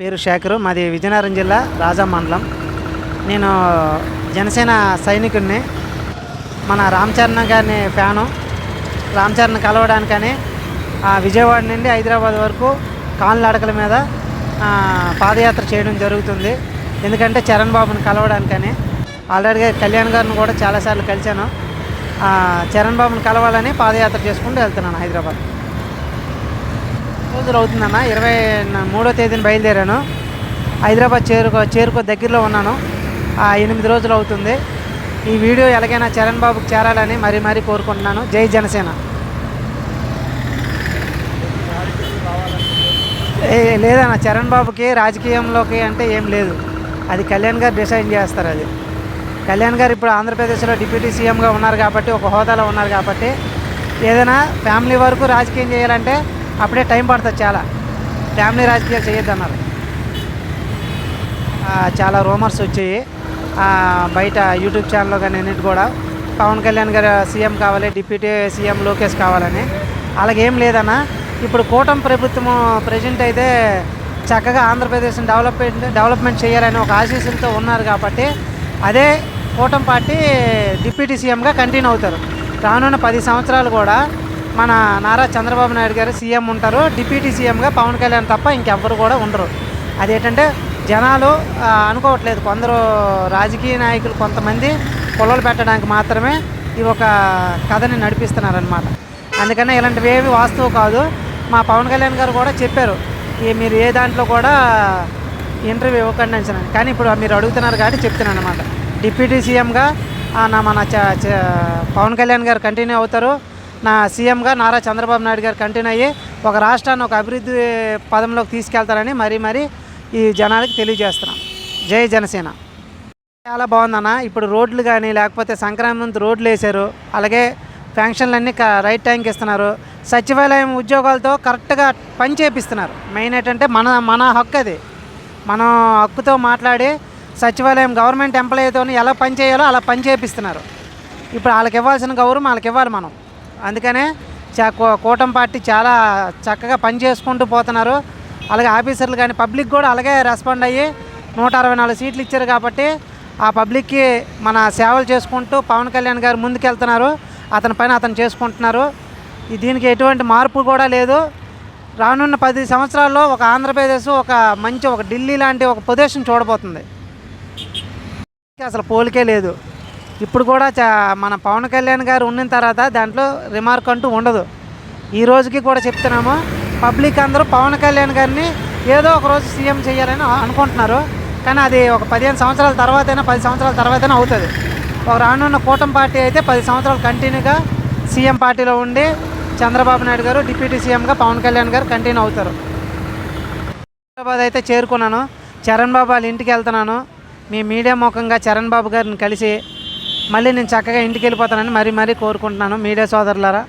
పేరు శేఖరు. మాది విజయనగరం జిల్లా రాజా మండలం. నేను జనసేన సైనికుడిని. మన రామ్ చరణ్ గారిని ఫ్యాను. రామ్ చరణ్ కలవడానికని ఆ, విజయవాడ నుండి హైదరాబాద్ వరకు కాళ్ళడకల మీద ఆ, పాదయాత్ర చేయడం జరుగుతుంది. ఎందుకంటే చరణ్ బాబుని కలవడానికని ఆల్రెడీ కళ్యాణ్ గారిని కూడా చాలాసార్లు కలిశాను. ఆ, చరణ్ బాబుని కలవాలని పాదయాత్ర చేసుకుంటూ వెళ్తున్నాను హైదరాబాద్. రోజులు అవుతుందన్న. ఇరవై మూడో తేదీన బయలుదేరాను. హైదరాబాద్ చేరుకో చేరుకో దగ్గరలో ఉన్నాను. ఎనిమిది రోజులు అవుతుంది. ఈ వీడియో ఎలాగైనా చరణ్ బాబుకి చేరాలని మరీ మరీ కోరుకుంటున్నాను. జై జనసేన. లేదన్న చరణ్ బాబుకి రాజకీయంలోకి అంటే ఏం లేదు. అది కళ్యాణ్ గారు డిసైడ్ చేస్తారు అది. కళ్యాణ్ గారు ఇప్పుడు ఆంధ్రప్రదేశ్లో డిప్యూటీ సీఎంగా ఉన్నారు కాబట్టి ఒక హోదాలో ఉన్నారు కాబట్టి ఏదైనా ఫ్యామిలీ వరకు రాజకీయం చేయాలంటే అప్పుడే టైం పడుతుంది చాలా. ఫ్యామిలీ రాజకీయాలు చేయొద్దన్నారు చాలా రూమర్స్ వచ్చాయి. బయట యూట్యూబ్ ఛానల్లో కానీ అన్నిటి కూడా. పవన్ కళ్యాణ్ గారు సీఎం కావాలి డిప్యూటీ సీఎం లోకేష్ కావాలని. అలాగేం లేదన్న ఇప్పుడు కూటమి ప్రభుత్వం ప్రజెంట్ అయితే చక్కగా ఆంధ్రప్రదేశ్ని డెవలప్మెంట్ డెవలప్మెంట్ చేయాలని ఒక ఆశీస్సులతో ఉన్నారు కాబట్టి అదే కూటమి పార్టీ డిప్యూటీ సీఎంగా కంటిన్యూ అవుతారు. రానున్న పది సంవత్సరాలు కూడా మన నారా చంద్రబాబు నాయుడు గారు సీఎం ఉంటారు. డిప్యూటీ సీఎంగా పవన్ కళ్యాణ్ తప్ప ఇంకెవ్వరు కూడా ఉండరు. అదేంటంటే జనాలు అనుకోవట్లేదు. కొందరు రాజకీయ నాయకులు కొంతమంది పొలాలు పెట్టడానికి మాత్రమే ఈ ఒక కథని నడిపిస్తున్నారనమాట అందుకనే ఇలాంటివి ఏవి వాస్తవం కాదు. మా పవన్ కళ్యాణ్ గారు కూడా చెప్పారు. ఈ మీరు ఏ దాంట్లో కూడా ఇంటర్వ్యూ ఇవ్వకండి అని కానీ ఇప్పుడు మీరు అడుగుతున్నారు కాబట్టి చెప్తున్నాను అనమాట డిప్యూటీ సీఎంగా ఆ, నా మన చ- చ- పవన్ కళ్యాణ్ గారు కంటిన్యూ అవుతారు. నా సీఎంగా నారా చంద్రబాబు నాయుడు గారు కంటిన్యూ అయ్యి ఒక రాష్ట్రాన్ని ఒక అభివృద్ధి పదంలోకి తీసుకెళ్తారని మరీ మరీ ఈ జనాలకి తెలియజేస్తున్నాం. జై జనసేన. చాలా బాగుందన్న ఇప్పుడు రోడ్లు కానీ లేకపోతే సంక్రాంతి రోడ్లు వేశారు. అలాగే ఫ్యాంక్షన్లన్నీ క- రైట్ టైంకి ఇస్తున్నారు. సచివాలయం ఉద్యోగాలతో కరెక్ట్గా పని చేపిస్తున్నారు. మెయిన్ ఏంటంటే మన మన హక్కు అది. మనం హక్కుతో మాట్లాడి సచివాలయం గవర్నమెంట్ ఎంప్లాయీతో ఎలా పని చేయాలో అలా పని చేపిస్తున్నారు. ఇప్పుడు వాళ్ళకి ఇవ్వాల్సిన గౌరవం వాళ్ళకి ఇవ్వాలి మనం. అందుకనే చా- కూటమి పార్టీ చాలా చక్కగా పని చేసుకుంటూ పోతున్నారు. అలాగే ఆఫీసర్లు కానీ పబ్లిక్ కూడా అలాగే రెస్పాండ్ అయ్యి నూట అరవై నాలుగు సీట్లు ఇచ్చారు కాబట్టి ఆ పబ్లిక్కి మన సేవలు చేసుకుంటూ పవన్ కళ్యాణ్ గారు ముందుకెళ్తున్నారు. అతని పైన అతను చేసుకుంటున్నారు. దీనికి ఎటువంటి మార్పు కూడా లేదు. రానున్న పది సంవత్సరాల్లో ఒక ఆంధ్రప్రదేశ్ ఒక మంచి ఒక ఢిల్లీ లాంటి ఒక ప్రదేశం చూడబోతుంది. అసలు పోలికే లేదు. ఇప్పుడు కూడా చా మన పవన్ కళ్యాణ్ గారు ఉన్న తర్వాత దాంట్లో రిమార్క్ అంటూ ఉండదు. ఈ రోజుకి కూడా చెప్తున్నాము పబ్లిక్ అందరూ పవన్ కళ్యాణ్ గారిని ఏదో ఒక రోజు సీఎం చేయాలని అనుకుంటున్నారు. కానీ అది ఒక పదిహేను సంవత్సరాల తర్వాతైనా పది సంవత్సరాల తర్వాతైనా అవుతుంది. ఒక రానున్న కూటమి పార్టీ అయితే పది సంవత్సరాలు కంటిన్యూగా సీఎం పార్టీలో ఉండి చంద్రబాబు నాయుడు గారు డిప్యూటీ సీఎంగా పవన్ కళ్యాణ్ గారు కంటిన్యూ అవుతారు. హైదరాబాద్ అయితే చేరుకున్నాను. చరణ్ బాబు వాళ్ళ ఇంటికి వెళ్తున్నాను. మీ మీడియా ముఖంగా చరణ్ బాబు గారిని కలిసి మళ్ళీ నేను చక్కగా ఇంటికి వెళ్ళిపోతానని మరీ మరీ కోరుకుంటున్నాను. మీడియా సోదరులారా